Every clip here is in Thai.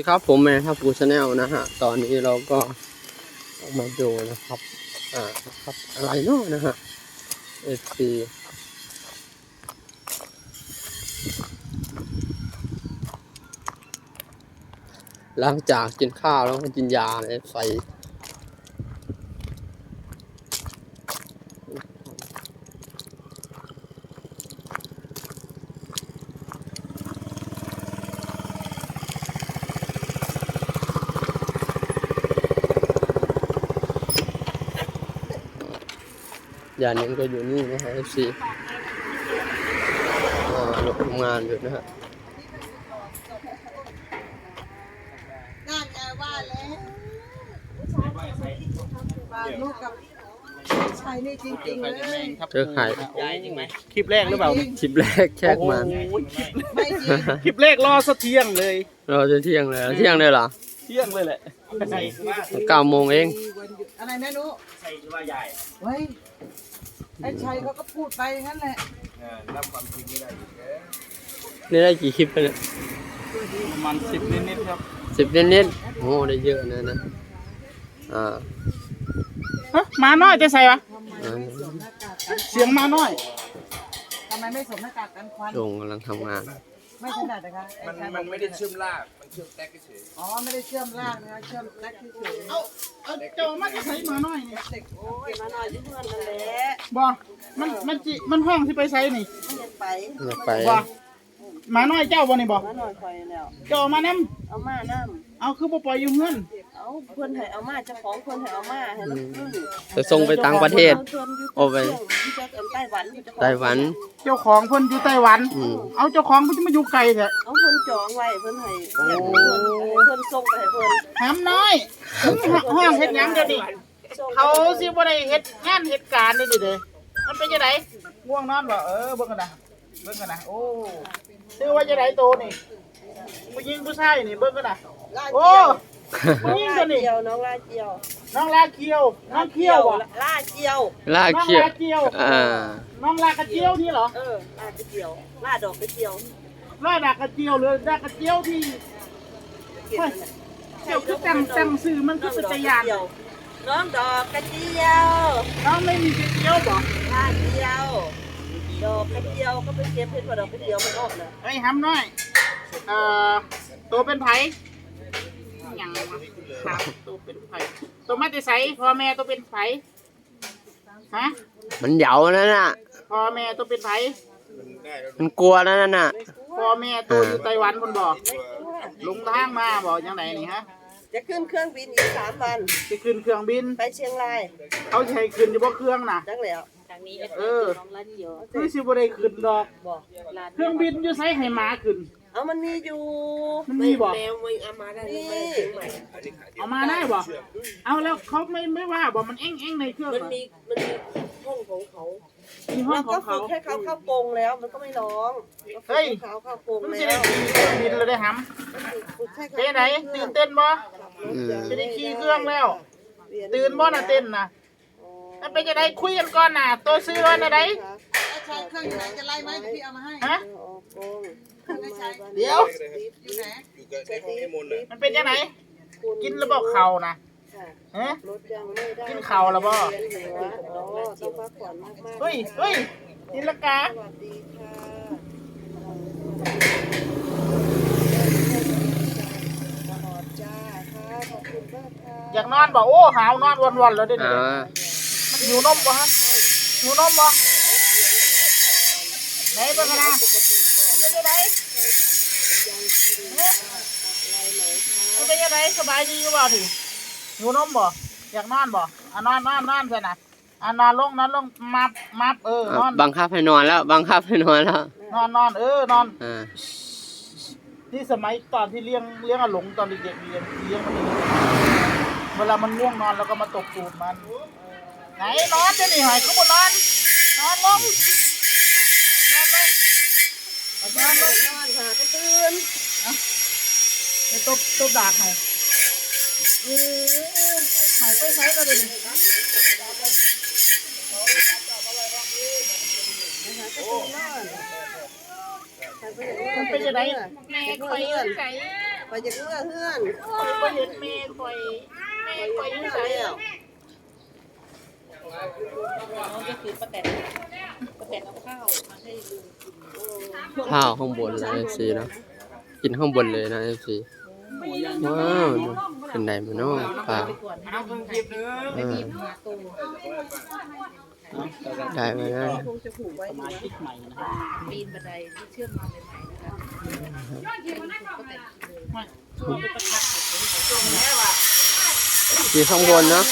ดีครับผมแมนครับปูชาแนลนะฮะ ตอนนี้เราก็มาดูนะครับ อ่าครับอะไรเนาะนะฮะเอซีหลังจากกินข้าวแล้วก็กินยาเลยใส่ ยานี้ก็อยู่นี่นะฮะเอซีเราทำงานอยู่นะฮะนั่นไงว่าแล้วว่าลูกกับชายนี่จริงๆเลย เจอไข่ยายจริงไหมคลิปแรกหรือเปล่าคลิปแรกแชกมันโอ้โหคลิปไม่จริงคลิปแรกรอสะเที่ยงเลย เราจะเที่ยงเลยเที่ยงเลยเหรอเที่ยงเลยแหละเก้าโมงเองมีวันหยุดอะไรนะนุใช่ว่าใหญ่เฮ้ย ไอ้ชัยเขาก็พูดไปอย่างนั้นแหละรับความจริงไม่ได้นี่ได้กี่คลิปแล้วเนี่ยประมาณสิบนิดๆครับสิบนิดๆโอ้ได้เยอะนะนะอ่าฮะมาน้อยจะใส่ปะอ่าเสียงมาน้อย ทำไมไม่สวมหน้ากากกันควันลุงกำลังทำงาน ไม่ถนัดนะคะไอ้มันชัยมันไม่ได้เชื่อมลากมัน เชื่อมแตกเฉยอ๋อไม่ได้เชื่อมรากนะคะเชื่อมแล็กที่สุดเอาเอาเจ้ามาจะใส่มาน้อยนี่เด็กโอ้ยมาหน่อยที่เพื่อนนั่นแหละบ่มันมันจิมันห้องที่ไปใส่นี่ไม่ยังไปอยากไปบ่มาน้อยเจ้าบ่นี่บ่มาหน่อยคอยแล้วเจ้าเอามานํเอามาน้เอาคือบ่ปล่อยอยู่เฮือนำ เอาเพื่อนให้เอามาเจ้าของเพื่อนให้เอามาให้มันขึ้นจะส่งไปต่างประเทศโอ้ไปที่แจ็คเอ็มไต้หวันไต้หวัน เจ้าของเพิ่นอยู่ไต้หวัน อืม เอาเจ้าของเพิ่นจะมาอยู่ไกลแท้เอาเพิ่นจองไว้เพิ่นให้เรียกเพิ่นให้เพิ่นส่งไปให้เพิ่นหามน้อยถึงห้องเฮ็ดหยังเดี๋ยวนี้ส่งเขาสิบ่ได้เฮ็ดงานเฮ็ดการนี่ดิเด้มันเป็นจังไดง่วงนอนบ่เออเบิ่งกันนะเบิ่งกันนะโอ้ชื่อว่าจังไดโตนี่ผู้หญิงผู้ชายนี่เบิ่งกันนะลาโอ้ เจียวผู้หญิงตัวนี้เจียวน้องลาเจียวน้องลาเคียว น้องเคียวบ่ลาเจียว ลากน้องเขียวลาเคียวอ่าน้องลากระเจียวนี่เหรอเออลากระเจียวลาดอกกระเจียวลาดากระเจียวหรือดากระเจียวที่เก็บนั่นแหละเจ้าคือตั้งตั้งชื่อมันคือเป็นตะยานน้องดอกกระเจียวน้องไม่มีกระเจียวบ่ลาเจียวดอกกระเจียวก็ไปเก็บเห็ดว่าดอกกระเจียวมันออกนะไอ้ยหำน้อยเอ่อตัวเป็นไผ หยังวะครับตัวเป็นไผตัวมาแต่ไสพ่อแม่ตัวเป็นไผฮะมันเหยานั่นน่ะ พ่อแม่ตัวเป็นไผมันกลัวนั่นน่ะ พ่อแม่ตัวอยู่ไต้หวันคนบอกลงทางมาบอกยังไงนี่ฮะจะขึ้นเครื่องบินอีกสามวันจะขึ้นเครื่องบินไปเชียงรายเขาจะให้ขึ้นอยู่บ่เครื่องน่ะจังแล้วเออคือสิบ่ได้ขึ้นดอกบอกเครื่องบินอยู่ไสให้หมาขึ้น เอามันมีอยู่มันมีบ่แมวมันเอามาได้นี่เอามาได้บ่เอาแล้วเขาไม่ไม่ว่าบ่มันเอ็งเอ็งในเครื่องมันเหรอมีมันมีห้องของเขามีห้องเราขอก็งฝึเขากให้เขาเข้ากรงแล้วมันก็ไม่ร้องก็ฝึกเฮ้ยให้เขาเข้ากรงมันแล้สิได้วขี่เครื่องบินเลยได้หฝึกให้ำเขาเป็นไหนตื่นเต้นบ่อืมจะได้ขี่เครื่องแล้ว ตื่นบ่น่ะเต้นน่ะมันเป็นจะได้คุยกันก่อนน่ะ ตัวซื้อไว้น่ะได้ใช้เครื่องอยู่ไหนจะไล่ไหมพี่เอามาให้ฮะ เดี๋ยว อยู่ไหนๆอยู่กับไอ้ห้องนิมนต์น่ะมันเป็นยังไงกินแล้วบอกเข่านะฮะ รถยังไม่ได้กินข้าวแล้วบ่เรียนหัวอ๋อต้องพักผ่อนมากๆเฮ้ยเฮ้ยนิลกา สวัสดีค่ะตลอดจ้าค่ะขอบคุณมากค่ะอยากนอนบ่โอ้หาวนอนวันๆแล้วเด้นี่อ่ามันหิวนมบ่ฮะหิวนมบ่ไหนเบิ่งกันนะ เป็นยังไงฮะมันเป็นยังไงสบายดีอยู่บ่ถึงหิวนมบ่อยากนอนบ่อะนอนนอนนอนซะนะอะนอนลงนอนลงมับมับเอออะนอนบังคับให้นอนแล้ว บังคับให้นอนแล้วนอนนอนเออนอนอ่าที่สมัยตอนที่เลี้ยงเลี้ยงอาหลงตอนเด็กๆเลี้ยงเลี้ยงมันอย่างนี้เวลามันง่วงนอนแล้วก็มาตบตูดมัน ไหนนอนจะหนีหายเขาบนนอนนอนลงนอนลงน อนลงนอนค่ะก็ตื่นไปตบตบดากให้เออหายไปใช้ก็เลยนี่มันเป็นยังไงแม่คอยไก่อนไปจากเมื่อเพื่อนไปเห็นเมย์คอยเมย์คอยอยุ่งใส่แล้วน้องก็คือป้าแตนป้าแตนเอาข้าวมาให้ลุงกิน ข้าวข้างบนนะเอฟซีเนาะกินข้างบนเลยนะเอฟซีว้าวเป็นไหนมาเนาะปลาไปก่อนให้ลุงถ่ายคลิปไม่าได้ไหมนะคงจะผูกไว้สมาชิกใหม่นะฮะปีนบันไดที่เชื่อมมาใหม่ๆนะคะป้าแตนเลยกินข้างบนเนาะ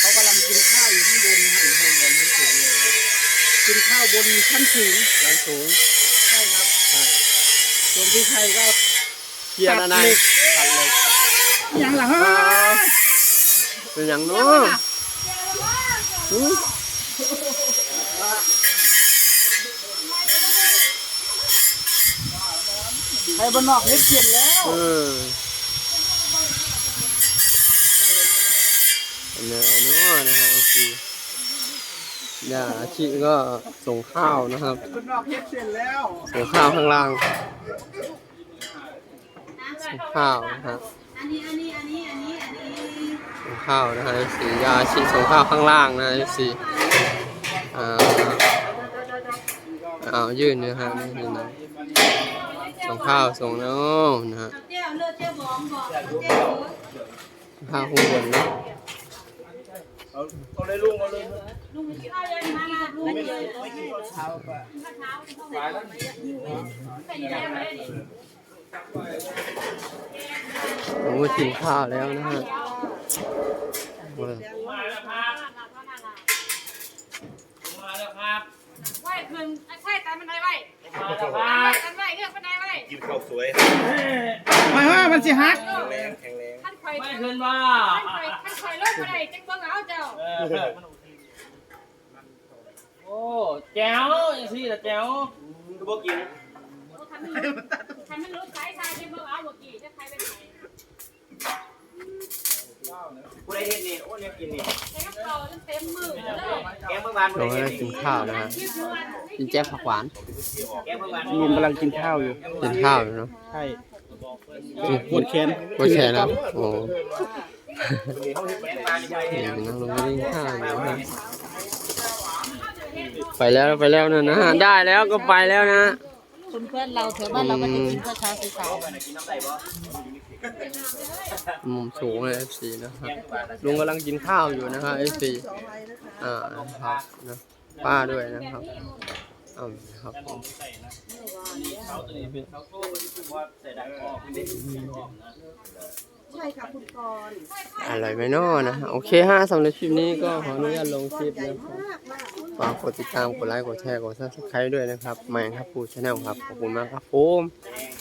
เขากำลังกินข้าวอยู่ข้างบน กินข้าวบนชั้นสูงร้านสูงใช่ครับส่วนพี่ชัยก็เกียร์อะไรตัดเหล็กยังล่ะฮะเป็นอย่างเนาะหือไทยบ้านนอกเฮ็ดเสร็จแล้วเออเป็นไงเนาะนะฮะคืออ ย่าอาชีก็ส่งข้าวนะครับบ้านนอกเฮ็ดเสร็จแล้วส่งข้าวข้างล่างส่งข้าวนะฮะอันนี้อันนี้อันนี้อันนี้อันนี้ส่งข้าวนะฮะสียาอาชีส่งข้าวข้างล่างนะสีอ่าเอายื่นนะฮะนี่นี่นะส่งข้าวส่งเนาะนะฮะเจ้าเลือดเจ้าบองบอกเจ้าข้าวข้างบนเนาะ เอาเลยลุงเอาเลยลุงข้าวยังมามาลุงเลยไม่กินข้าวเช้าป่ะใส่แย่มาเลยดิผมก็กินข้าวแล้วนะฮะเออมาแล้วครับมาแล้วครับไหวคืนใช่ตามมันได้ไหวมาแล้วครับตามไหวเรื่องมันได้ไหวกินข้าวสวยไม่ว่ามันสิฮักแข็งแรงแข็ง แรงท่านคอยไม่คืนว่าท่านคอยท่านคอยลบมาได้จังเบิ่งเอาเจ้าเออโอ้แจ๋วอย่างซี่ละแจ๋วก็บอกกินคันมันคันมันรู้สายชายจังเบิ่งเอาบ่กี่จะใครเป็นไหนผู้ใดเห็นนี่โอ้เนี่ยกินนี่แค่กับเราเต็มมือเลยแกงเมื่อวานผู้เราใดก็เห็นได้นี่กินข้าวนะฮะกินแจ๊กผักหวานแกงเมื่อวานลุงกำลังกินข้าวอยู่ กินข้าวอยู่เนาะใช่ ปวดแขนโอเคนะโอ้แกงมาใหญ่นี่นั่งลงไปกินข้าวอยู่นะฮะไปแล้วไปแล้วนะนะฮะได้แล้วก็ไปแล้วนะคุณเพื่อนเราแถวบ้านเราก็จะกินข้าวเช้าสายกินน้ำใส่บ่มุมสูงเลย FC นะครับลุงกำลังกินข้าวอยู่นะฮะ FC อ่านะครับนะป้าด้วยนะครับ อ่าครับผมใช่ค่ะคุณกรณ์อร่อยไหมเนาะนะฮะโอเคฮะสำหรับคลิปนี้ก็ขออนุญาตลงคลิปใหญ่นะครับมากมากฝากกดติดตามกดไลค์กดแชร์กดซับสไครต์ด้วยนะครับแมงครับปูชาแนลครับขอบคุณมากครับผมแดง